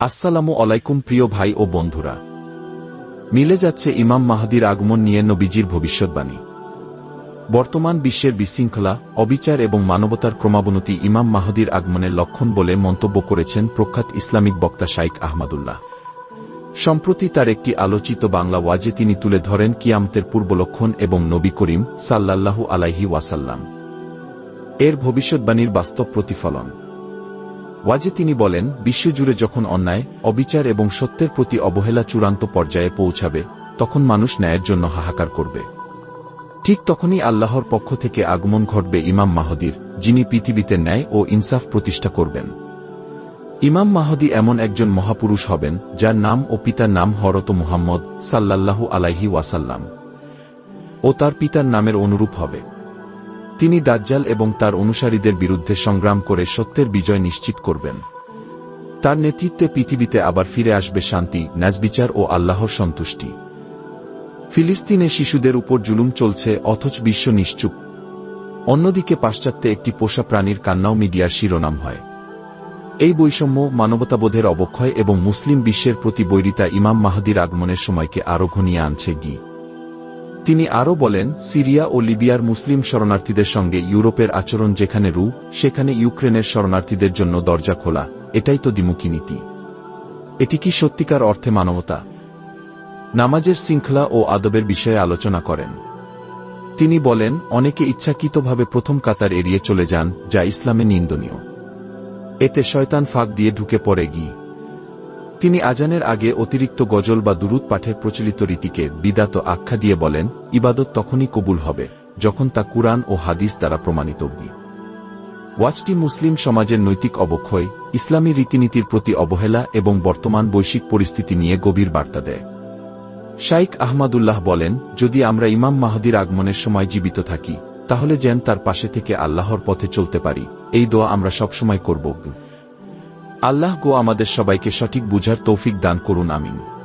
আসসালামু আলাইকুম প্রিয় ভাই ও বন্ধুরা। মিলে যাচ্ছে ইমাম মাহাদির আগমন নিয়ে নবীজির ভবিষ্যৎবাণী। বর্তমান বিশ্বের বিশৃঙ্খলা, অবিচার এবং মানবতার ক্রমাবনতি ইমাম মাহাদির আগমনের লক্ষণ বলে মন্তব্য করেছেন প্রখ্যাত ইসলামিক বক্তা শাইক আহমাদুল্লাহ। সম্প্রতি তার একটি আলোচিত বাংলা ওয়াজে তিনি তুলে ধরেন কিয়ামতের পূর্বলক্ষণ এবং নবী করিম সাল্লাল্লাহু আলাইহি ওয়াসাল্লাম। এর ভবিষ্যৎবাণীর বাস্তব প্রতিফলন। ওয়াজে তিনি বলেন, বিশ্বজুড়ে যখন অন্যায়, অবিচার এবং সত্যের প্রতি অবহেলা চূড়ান্ত পর্যায়ে পৌঁছাবে, তখন মানুষ ন্যায়ের জন্য হাহাকার করবে। ঠিক তখনই আল্লাহর পক্ষ থেকে আগমন ঘটবে ইমাম মাহদির, যিনি পৃথিবীতে ন্যায় ও ইনসাফ প্রতিষ্ঠা করবেন। ইমাম মাহদি এমন একজন মহাপুরুষ হবেন, যার নাম ও পিতার নাম হরত মুহাম্মদ সাল্লাল্লাহু আলাইহি ওয়াসাল্লাম। ও তার পিতার নামের অনুরূপ হবে। তিনি দাজ্জাল এবং তার অনুসারীদের বিরুদ্ধে সংগ্রাম করে সত্যের বিজয় নিশ্চিত করবেন। তার নেতৃত্বে পৃথিবীতে আবার ফিরে আসবে শান্তি ন্যাজবিচার ও আল্লাহর সন্তুষ্টি। ফিলিস্তিনে শিশুদের উপর জুলুম চলছে, অথচ বিশ্ব নিশ্চুপ। অন্যদিকে পাশ্চাত্যে একটি পোষা প্রাণীর কান্নাও মিডিয়ার শিরোনাম হয়। এই বৈষম্য মানবতাবোধের অবক্ষয় এবং মুসলিম বিশ্বের প্রতি বৈরিতা ইমাম মাহাদির আগমনের সময়কে আরও ঘনিয়ে আনছে গি। তিনি আরও বলেন, সিরিয়া ও লিবিয়ার মুসলিম শরণার্থীদের সঙ্গে ইউরোপের আচরণ যেখানে রু সেখানে ইউক্রেনের শরণার্থীদের জন্য দরজা খোলা। এটাই তো দ্বিমুখী নীতি। এটি কি সত্যিকার অর্থে মানবতা? নামাজের শৃঙ্খলা ও আদবের বিষয়ে আলোচনা করেন। তিনি বলেন, অনেকে ইচ্ছাকৃতভাবে প্রথম কাতার এড়িয়ে চলে যান, যা ইসলামে নিন্দনীয়। এতে শয়তান ফাঁক দিয়ে ঢুকে পড়ে গি তিনি আজানের আগে অতিরিক্ত গজল বা দুরুদ পাঠের প্রচলিত রীতিকে বিদাত আখ্যা দিয়ে বলেন, ইবাদত তখনই কবুল হবে, যখন তা কুরআন ও হাদিস দ্বারা প্রমাণিত ওয়াচটি মুসলিম সমাজের নৈতিক অবক্ষয়, ইসলামী রীতিনীতির প্রতি অবহেলা এবং বর্তমান বৈশ্বিক পরিস্থিতি নিয়ে গভীর বার্তা দেয়। শাইক আহমাদুল্লাহ বলেন, যদি আমরা ইমাম মাহাদির আগমনের সময় জীবিত থাকি, তাহলে যেন তার পাশে থেকে আল্লাহর পথে চলতে পারি। এই দোয়া আমরা সবসময় করব। আল্লাহ গো আমাদের সবাইকে সঠিক বুঝার তৌফিক দান করুন আমিন।